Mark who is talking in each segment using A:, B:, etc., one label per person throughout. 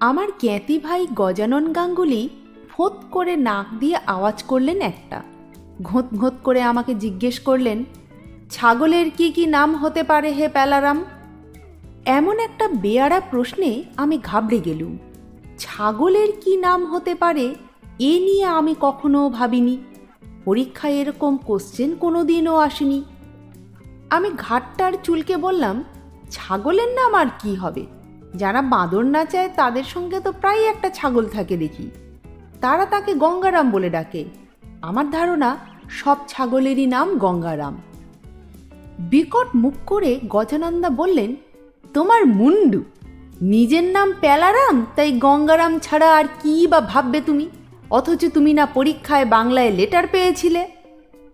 A: আমার জ্ঞাতি ভাই গজানন গাঙ্গুলি ফোঁত করে নাক দিয়ে আওয়াজ করলেন একটা। ঘোঁত ঘোঁত করে আমাকে জিজ্ঞেস করলেন, ছাগলের কি কি নাম হতে পারে হে প্যালারাম? এমন একটা বেয়ারা প্রশ্নে আমি ঘাবড়ে গেলুম, ছাগলের কি নাম হতে পারে এ নিয়ে আমি কখনো ভাবিনি। পরীক্ষায় এরকম কোশ্চেন কোনো দিনও আসেনি। আমি ঘাটটার চুলকে বললাম, ছাগলের নাম আর কি হবে? যারা বাঁদর না চায় তাদের সঙ্গে তো প্রায় একটা ছাগল থাকে দেখি। তারা তাকে গঙ্গারাম বলে ডাকে। আমার ধারণা সব ছাগলেরই নাম গঙ্গারাম। বিকট মুখ করে গজানন্দা বললেন, তোমার মুন্ডু, নিজের নাম প্যালারাম, তাই গঙ্গারাম ছাড়া আর কি বা ভাববে তুমি? অথচ তুমি না পরীক্ষায় বাংলায় লেটার পেয়েছিলে?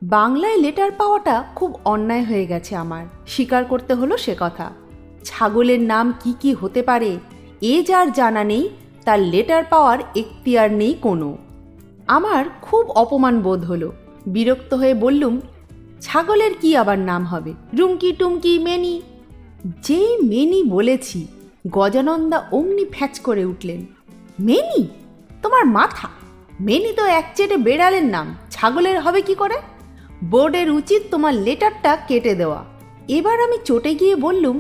A: বাংলায় লেটার পাওয়াটা খুব অন্যায় হয়ে গেছে আমার। স্বীকার করতে হলো সে কথা। ছাগলের নাম কি কি হতে পারে, এ যার জানা নেই, তার লেটার পাওয়ার এখতিয়ার নেই কোনো। আমার খুব অপমান বোধ হলো। বিরক্ত হয়ে বললুম, ছাগলের কি আবার নাম হবে? রুমকি টুমকি মেনি? যেই মেনি বলেছি, গজানন্দা অমনি ফ্যাচ করে উঠলেন। মেনি? তোমার মাথা? মেনি তো একচেটে বেড়ালের নাম, ছাগলের হবে কি করে? বোর্ডের উচিত তোমার লেটারটা কেটে দেওয়া। এবার আমি চটে গিয়ে বললুম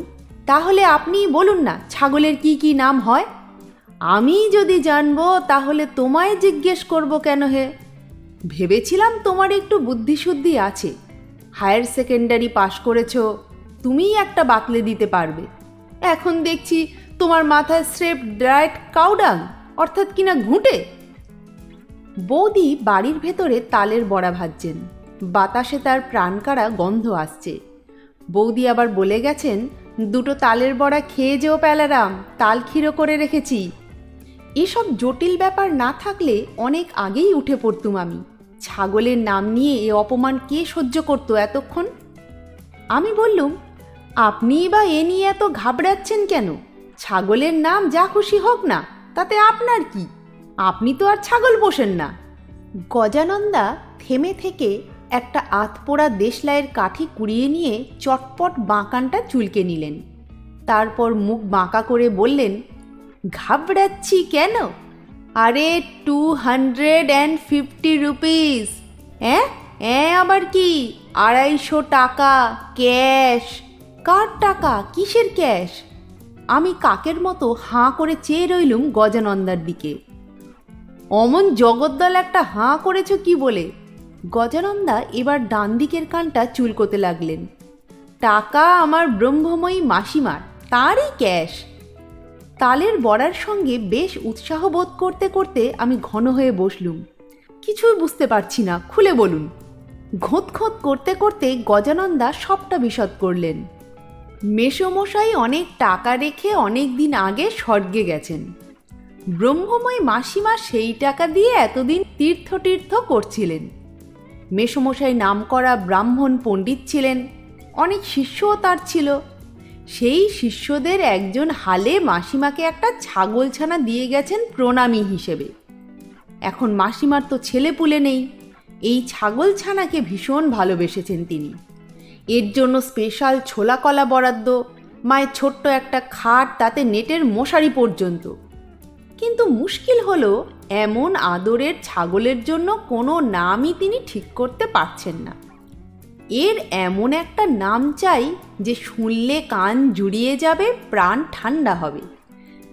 A: তাহলে আপনিই বলুন না ছাগলের কি কি নাম হয়। আমি যদি জানব, তাহলে তোমায় জিজ্ঞেস করব কেন হে? ভেবেছিলাম তোমার একটু বুদ্ধিশুদ্ধি আছে। হায়ার সেকেন্ডারি পাশ করেছ, তুমিই একটা বাতলে দিতে পারবে। এখন দেখছি তোমার মাথায় স্রেফ ড্রাইট কাউডাং, অর্থাৎ কিনা ঘুঁটে। বৌদি বাড়ির ভেতরে তালের বড়া ভাজছেন। বাতাসে তার প্রাণকারা গন্ধ আসছে। বৌদি আবার বলে গেছেন দুটো তালের বড়া খেয়ে যেও প্যালারাম, তাল ক্ষীরো করে রেখেছি। এসব জটিল ব্যাপার না থাকলে অনেক আগেই উঠে পড়তুম আমি। ছাগলের নাম নিয়ে এ অপমান কে সহ্য করতো এতক্ষণ? আমি বললুম আপনিই বা এ নিয়ে এত ঘাবড়াচ্ছেন কেন? ছাগলের নাম যা খুশি হোক না, তাতে আপনার কি? আপনি তো আর ছাগল বসেন না। গজানন্দা থেমে থেকে একটা আতপোড়া দেশলাইয়ের কাঠি কুড়িয়ে নিয়ে চটপট বাঁকানটা চুলকে নিলেন। তারপর মুখ বাঁকা করে বললেন, ঘাবড়াচ্ছি কেন? আরে two hundred and fifty rupees হ্যাঁ হ্যাঁ আবার কি? আড়াইশো টাকা, ক্যাশ। কার টাকা? কিসের ক্যাশ? আমি কাকের মতো হাঁ করে চেয়ে রইলুম গজানন্দার দিকে। অমন জগদ্দল একটা হাঁ করেছ কি বলে? গজানন্দা এবার ডান দিকের কানটা চুলকোতে লাগলেন। টাকা আমার ব্রহ্মময়ী মাসিমার, তারই ক্যাশ। তালের বড়ার সঙ্গে বেশ উৎসাহ বোধ করতে করতে আমি ঘন হয়ে বসলুম। কিছুই বুঝতে পারছি না, খুলে বলুন। ঘোঁত ঘোঁত করতে করতে গজানন্দা সবটা বিশদ করলেন। মেসমশাই অনেক টাকা রেখে অনেক দিন আগে স্বর্গে গেছেন। ব্রহ্মময় মাসিমা সেই টাকা দিয়ে এতদিন তীর্থ তীর্থ করছিলেন। মেসমশাই নামকরা ব্রাহ্মণ পণ্ডিত ছিলেন। অনেক শিষ্যও তার ছিল। সেই শিষ্যদের একজন হালে মাসিমাকে একটা ছাগলছানা দিয়ে গেছেন প্রণামী হিসেবে। এখন মাসিমার তো ছেলে পুলে নেই। এই ছাগলছানাকে ভীষণ ভালোবেসেছেন তিনি। এর জন্য স্পেশাল ছোলা কলা বরাদ্দ, মায়ের ছোট্ট একটা খাট, তাতে নেটের মশারি পর্যন্ত। কিন্তু মুশকিল হলো এমন আদরের ছাগলের জন্য কোনো নামই তিনি ঠিক করতে পারছেন না। এর এমন একটা নাম চাই যে শুনলে কান জুড়িয়ে যাবে, প্রাণ ঠান্ডা হবে।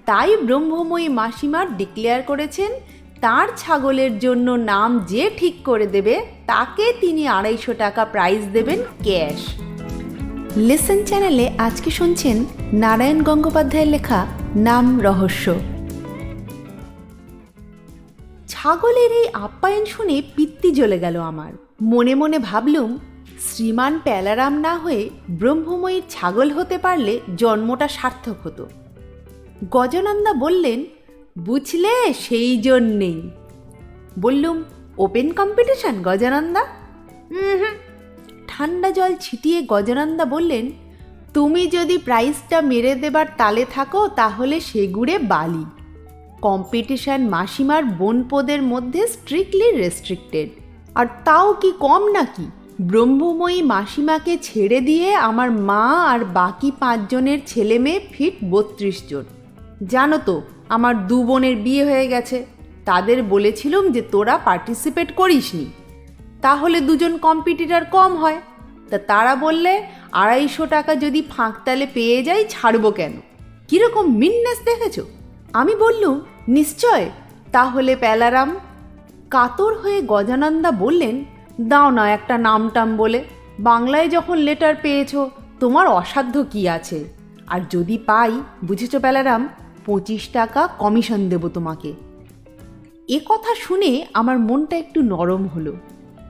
A: তাই ব্রহ্মময়ী মাসিমার ডিক্লেয়ার করেছেন, তার ছাগলের জন্য নাম যে ঠিক করে দেবে, তাকে তিনি আড়াইশো টাকা প্রাইজ দেবেন ক্যাশ লিসেন চ্যানেলে আজকে শুনছেন নারায়ণ গঙ্গোপাধ্যায়ের লেখা নাম রহস্য। ছাগলের এই আপ্যায়ন শুনে পিত্তি জ্বলে গেল আমার। মনে মনে ভাবলুম, শ্রীমান প্যালারাম না হয়ে ব্রহ্মময়ীর ছাগল হতে পারলে জন্মটা সার্থক হতো। গজনন্দা বললেন, বুঝলে সেই জন্যেই। বললুম ওপেন কম্পিটিশন গজানন্দা? হুম। ঠান্ডা জল ছিটিয়ে গজনন্দা বললেন, তুমি যদি প্রাইজটা মেরে দেবার তালে থাকো, তাহলে সেগুড়ে বালি। কম্পিটিশন মাসিমার বোনপোদের মধ্যে স্ট্রিক্টলি রেস্ট্রিক্টেড আর তাও কি কম নাকি? ব্রহ্মময়ী মাসিমাকে ছেড়ে দিয়ে আমার মা আর বাকি পাঁচজনের ছেলে মেয়ে ফিট বত্রিশ জন। জানো তো, আমার দু বোনের বিয়ে হয়ে গেছে। তাদের বলেছিলুম যে তোরা পার্টিসিপেট করিসনি। তাহলে দুজন কম্পিটিটার কম হয়। তা তারা বললে, আড়াইশো টাকা যদি ফাঁকতালে পেয়ে যাই ছাড়বো কেন? কীরকম মিন্নেস দেখেছ? আমি বললুম, নিশ্চয়? তাহলে প্যালারাম কাতর হয়ে গজানন্দা বললেন, দাও না একটা নাম টাম বলে। বাংলায় যখন লেটার পেয়েছ, তোমার অসাধ্য কি আছে? আর যদি পাই, বুঝেছ প্যালারাম, পঁচিশ টাকা কমিশন দেব তোমাকে। এ কথা শুনে আমার মনটা একটু নরম হলো।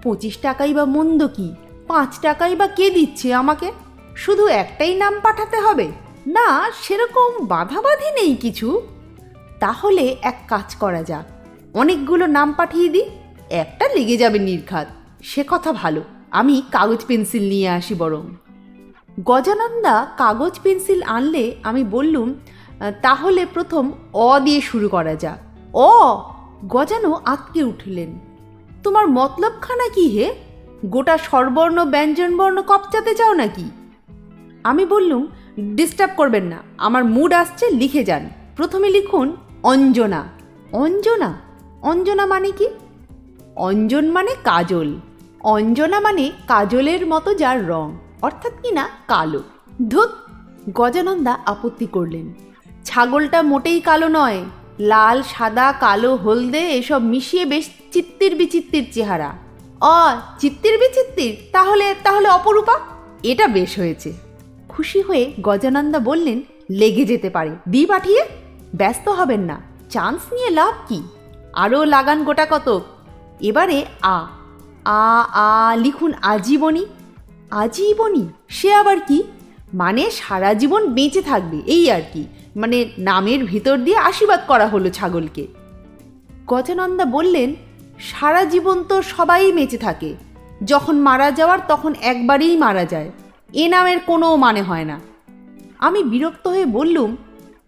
A: পঁচিশ টাকাই বা মন্দ কি? পাঁচ টাকাই বা কে দিচ্ছে আমাকে? শুধু একটাই নাম পাঠাতে হবে? না, সেরকম বাধাবাধি নেই কিছু। তাহলে এক কাজ করা যাক। অনেকগুলো নাম পাঠিয়ে দিই, একটা লেগে যাবে নির্ঘাত। সে কথা ভালো, আমি কাগজ পেন্সিল নিয়ে আসি বরং। গজানন্দা কাগজ পেন্সিল আনলে আমি বললুম, তাহলে প্রথম অ দিয়ে শুরু করা যাক। অ? গজানো আটকে উঠলেন। তোমার মতলবখানা কি হে? গোটা স্বরবর্ণ, ব্যঞ্জনবর্ণ কপচাতে চাও নাকি? আমি বললুম, ডিস্টার্ব করবেন না, আমার মুড আসছে, লিখে যান। প্রথমে লিখুন অঞ্জনা। অঞ্জনা? অঞ্জনা মানে কি? অঞ্জন মানে কাজল। অঞ্জনা মানে কাজলের মতো যার রং, অর্থাৎ কি না, কালো। ধুত গজানন্দা আপত্তি করলেন। ছাগলটা মোটেই কালো নয়, লাল, সাদা, কালো, হলদে, এসব মিশিয়ে বেশ চিত্তির বিচিত্তির চেহারা। অ, চিত্তির বিচিত্তির? তাহলে তাহলে অপরূপা? এটা বেশ হয়েছে। খুশি হয়ে গজানন্দা বললেন, লেগে যেতে পারে। দি পাঠিয়ে? ব্যস্ত হবেন না। চান্স নিয়ে লাভ কি? আরও লাগান গোটা কত এবারে আ আ আ লিখুন আজীবনী। আজীবনী? সে আবার কি? মানে সারা জীবন বেঁচে থাকবে, এই আর কি। মানে নামের ভিতর দিয়ে আশীর্বাদ করা হলো ছাগলকে। গজানন্দা বললেন, সারা জীবন তো সবাই বেঁচে থাকে। যখন মারা যাওয়ার তখন একবারেই মারা যায়। এ নামের কোনো মানে হয় না। আমি বিরক্ত হয়ে বললুম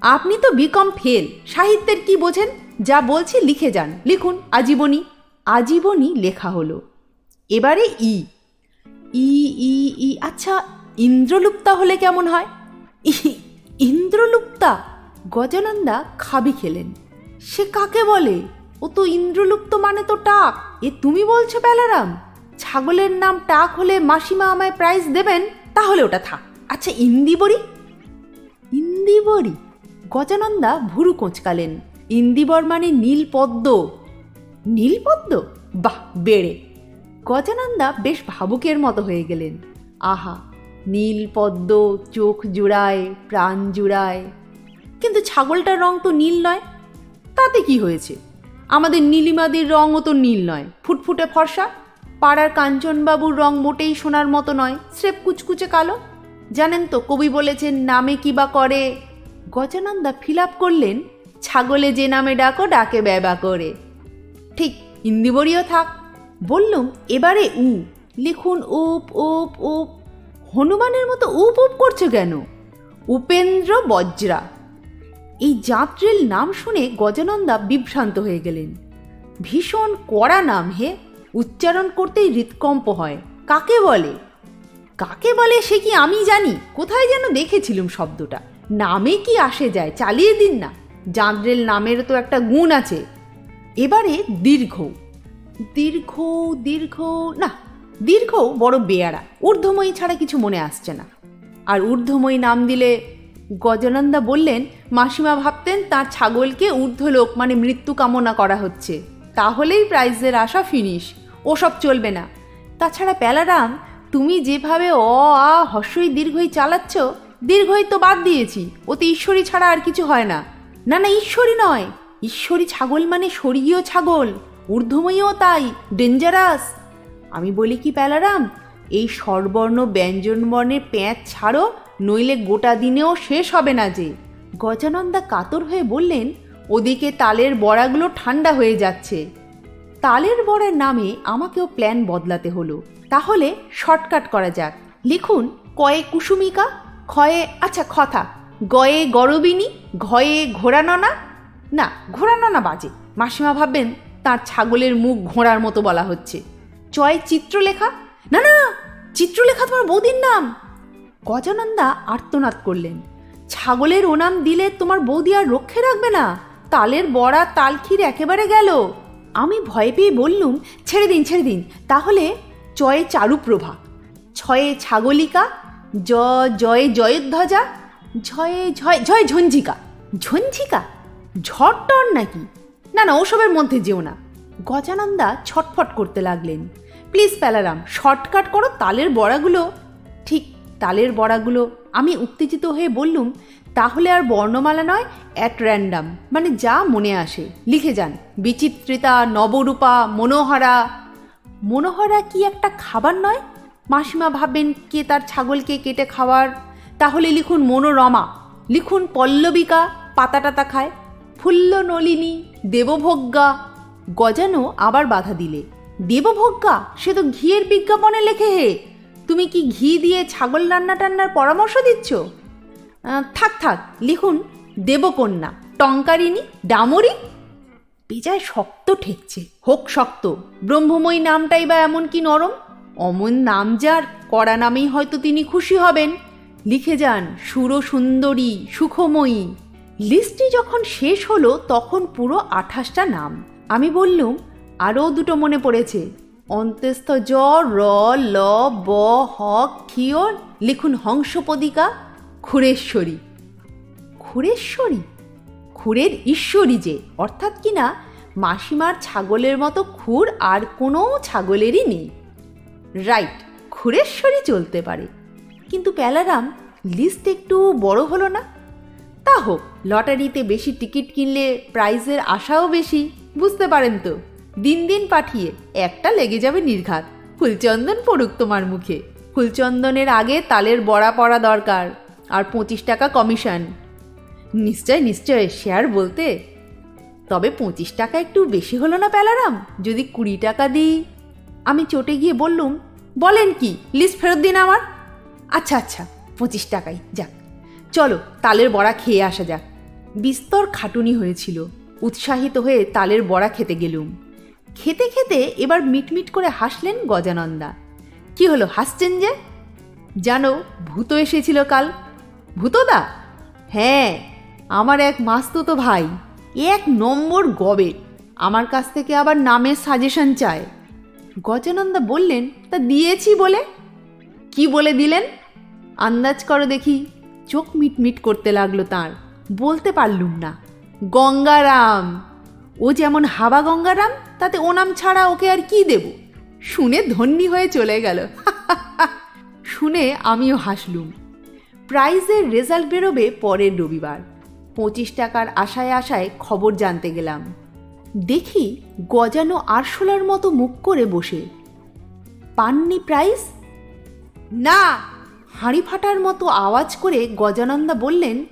A: আপনি তো বিকম ফেল সাহিত্যের কি বোঝেন? যা বলছি লিখে যান, লিখুন, আজীবনী। আজীবনী লেখা হলো। এবারে ই। ই ই ই আচ্ছা ইন্দ্রলুপ্তা হলে কেমন হয়? ইন্দ্রলুপ্তা, গজানন্দা খাবি খেলেন। সে কাকে বলে? ও তো ইন্দ্রলুপ্ত মানে তো টাক। এ তুমি বলছো বেলারাম? ছাগলের নাম টাক হলে মাসিমা আমায় প্রাইজ দেবেন? তাহলে ওটা থাক। আচ্ছা ইন্দিবরি? ইন্দিবরি? গজানন্দা ভুরু কোঁচকালেন। ইন্দিবর মানে নীলপদ্ম। নীলপদ্ম? বাহ, বেড়ে। গজানন্দা বেশ ভাবুকের মতো হয়ে গেলেন। আহা, নীলপদ্ম, চোখ জুড়ায়, প্রাণ জুড়ায়। কিন্তু ছাগলটার রং তো নীল নয়। তাতে কি হয়েছে? আমাদের নীলিমাদের রঙও তো নীল নয়। ফুটফুটে ফর্সা। পাড়ার কাঞ্চনবাবুর রং মোটেই সোনার মতো নয়। স্রেফ কুচকুচে কালো। জানেন তো, কবি বলেছেন, নামে কি বা করে গজানন্দা ফিল আপ করলেন, ছাগলে যে নামে ডাকো, ডাকে ব্যবা করে। ঠিক ইন্দিবরিও থাক। বললুম, এবারে উ, লিখুন উপ উপ উপ। হনুমানের মতো উপ উপ করছ কেন? উপেন্দ্র বজ্রা। এই যাত্রীর নাম শুনে গজানন্দা বিভ্রান্ত হয়ে গেলেন। ভীষণ কড়া নাম হে, উচ্চারণ করতেই হৃৎকম্প হয়। কাকে বলে? কাকে বলে সে কি আমি জানি? কোথায় যেন দেখেছিলুম শব্দটা। নামে কি আসে যায় চালিয়ে দিন না। জাঁদরেল নামের তো একটা গুণ আছে। এবারে দীর্ঘ। দীর্ঘ দীর্ঘ, না, দীর্ঘ বড় বেয়ারা। ঊর্ধ্বময়ী ছাড়া কিছু মনে আসছে না। আর ঊর্ধ্বময়ী নাম দিলে গজানন্দা বললেন, মাসিমা ভাবতেন তার ছাগলকে ঊর্ধ্বলোক মানে মৃত্যু কামনা করা হচ্ছে। তাহলেই প্রাইজের আশা ফিনিশ। ওসব চলবে না। তাছাড়া প্যালারাম, তুমি যেভাবে অ, আ, হস্যই দীর্ঘই চালাচ্ছ দীর্ঘই তো বাদ দিয়েছি। ওতে ঈশ্বরী ছাড়া আর কিছু হয় না। না না, ঈশ্বরী নয়। ঈশ্বরী ছাগল মানে স্বর্গীয় ছাগল। ঊর্ধ্বময়ীও তাই, ডেঞ্জারাস। আমি বলি কি প্যালারাম, এই স্বরবর্ণ ব্যঞ্জনবর্ণের প্যাঁচ ছাড়ো, নইলে গোটা দিনেও শেষ হবে না যে। গজানন্দা কাতর হয়ে বললেন, ওদিকে তালের বড়াগুলো ঠান্ডা হয়ে যাচ্ছে। তালের বড়ার নামে আমাকেও প্ল্যান বদলাতে হলো। তাহলে শর্টকাট করা যাক। লিখুন, কয়ে কুসুমিকা ক্ষয়ে আচ্ছা কথা। গয়ে গরবিনী, ঘয়ে ঘোড়াননা? না, ঘোড়াননা বাজে। মাসিমা ভাববেন তার ছাগলের মুখ ঘোড়ার মতো বলা হচ্ছে। চয় চিত্রলেখা? না না, চিত্রলেখা তোমার বৌদির নাম। গজানন্দা আর্তনাদ করলেন। ছাগলের ওনাম দিলে তোমার বৌদি আর রক্ষে রাখবে না। তালের বড়া তালখির একেবারে গেল। আমি ভয় পেয়ে বললুম, ছেড়ে দিন ছেড়ে দিন। তাহলে চয়ে চারুপ্রভা, ছয়ে ছাগলিকা জ, জয়ে জয়ধ্বজা, ঝয়ে ঝয় ঝয় ঝঞ্ঝিকা। ঝঞ্ঝিকা? ঝড় টর নাকি? না না, ওসবের মধ্যে যেও না। গজানন্দা ছটফট করতে লাগলেন। প্লিজ প্যালারাম, শর্টকাট করো, তালের বড়াগুলো। ঠিক, তালের বড়াগুলো। আমি উত্তেজিত হয়ে বললুম, তাহলে আর বর্ণমালা নয়, অ্যাট র্যান্ডাম। মানে যা মনে আসে। লিখে যান, বিচিত্রিতা, নবরূপা, মনোহরা। মনোহরা কি একটা খাবার নয়? মাসিমা ভাববেন কে তার ছাগলকে কেটে খাওয়ার। তাহলে লিখুন মনোরমা, লিখুন পল্লবিকা পাতা টাতা খায়। ফুল্ল নলিনী দেবভোগ্যা, গজানো আবার বাধা দিলে। দেবভোগ্যা, সে তো ঘিয়ের বিজ্ঞাপনে লেখে হে। তুমি কি ঘি দিয়ে ছাগল রান্না টান্নার পরামর্শ দিচ্ছ? থাক থাক, লিখুন দেবকন্যা টঙ্কারিনী ডামরি। বেজায় শক্ত ঠেকছে, হোক শক্ত। ব্রহ্মময়ী নামটাই বা এমন কি নরম? অমন নাম যার কড়া নামেই হয়তো তিনি খুশি হবেন। লিখে যান সুর সুন্দরী সুখময়ী। লিস্টটি যখন শেষ হলো, তখন পুরো আঠাশটা নাম। আমি বললুম, আরও দুটো মনে পড়েছে। অন্ত্যস্থ জ, র, ল, ব, হ ক্ষিয়র লিখুন হংসপদিকা, খুরেশ্বরী। খুরেশ্বরী? খুরের ঈশ্বরী যে, অর্থাৎ কিনা মাসিমার ছাগলের মতো খুর আর কোনো ছাগলেরই নেই। রাইট খুরেশ্বরী চলতে পারে। কিন্তু প্যালারাম লিস্ট একটু বড় হলো না। তা হোক, লটারিতে বেশি টিকিট কিনলে প্রাইজের আশাও বেশি, বুঝতে পারেন তো? দিন দিন পাঠিয়ে একটা লেগে যাবে নির্ঘাত। ফুলচন্দন পড়ুক তোমার মুখে। ফুলচন্দনের আগে তালের বড়া পড়া দরকার, আর পঁচিশ টাকা কমিশন নিশ্চয় নিশ্চয় শেয়ার বলতে? তবে পঁচিশ টাকা একটু বেশি হলো না প্যালারাম? যদি কুড়ি টাকা দিই আমি চটে গিয়ে বললুম, বলেন কি, লিস্ট ফেরত দিন আমার? আচ্ছা আচ্ছা পঁচিশ টাকাই, যাক। চলো, তালের বড়া খেয়ে আসা যাক। বিস্তর খাটুনি হয়েছিল। উৎসাহিত হয়ে তালের বড়া খেতে গেলুম। খেতে খেতে এবার মিটমিট করে হাসলেন গজানন্দা। কি হলো, হাসছেন যে? জানো, ভূত এসেছিল কাল। ভূতদা? হ্যাঁ আমার এক মাস্তুতো ভাই, এক নম্বর গবেট। আমার কাছ থেকে আবার নামের সাজেশন চায়। গজানন্দা বললেন, তা দিয়েছি বলে? কি বলে দিলেন? আন্দাজ করো দেখি। চোখ মিটমিট করতে লাগল তার। বলতে পারলুম না। গঙ্গারাম। ও যেমন হাবা গঙ্গারাম, তাতে ও নাম ছাড়া ওকে আর কি দেব? শুনে ধন্যী হয়ে চলে গেল। শুনে আমিও হাসলুম। প্রাইজের রেজাল্ট বেরোবে পরের রবিবার। পঁচিশ টাকার আশায় আশায় খবর জানতে গেলাম। দেখি গজানো আরশোলার মতো মুখ করে বসে। পাননি প্রাইজ না, হাঁড়ি ফাটার মতো আওয়াজ করে গজানন্দা বললেন,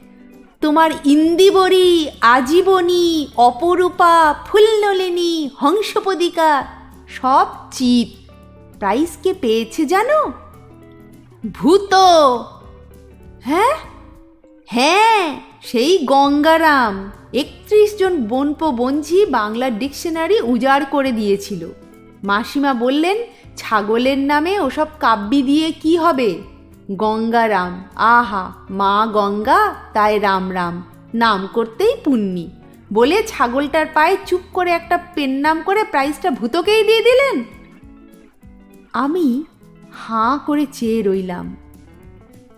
A: তোমার ইন্দিবরী, আজীবনী, অপরূপা ফুল্ললিনী হংসপদিকা, সব চিত। প্রাইজ কে পেয়েছে জানো? ভূত। হ্যাঁ? হ্যাঁ। সেই গঙ্গারাম একত্রিশ জন বনপ বঞ্ঝি বাংলা ডিকশনারি উজাড় করে দিয়েছিল। মাসিমা বললেন, ছাগলের নামে ওসব কাব্যি দিয়ে কি হবে? গঙ্গারাম, আহা, মা গঙ্গা, তাই রাম রাম, নাম করতেই পুণ্যি। বলে ছাগলটার পায়ে চুপ করে একটা পেন নাম করে প্রাইজটা ভূতকেই দিয়ে দিলেন। আমি হাঁ করে চেয়ে রইলাম।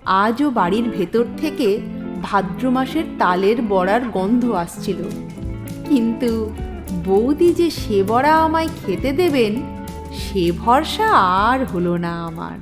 A: আজও বাড়ির ভেতর থেকে ভাদ্র মাসের তালের বড়ার গন্ধ আসছিল। কিন্তু বৌদি যে সে বড়া আমায় খেতে দেবেন, সে ভরসা আর হলো না আমার।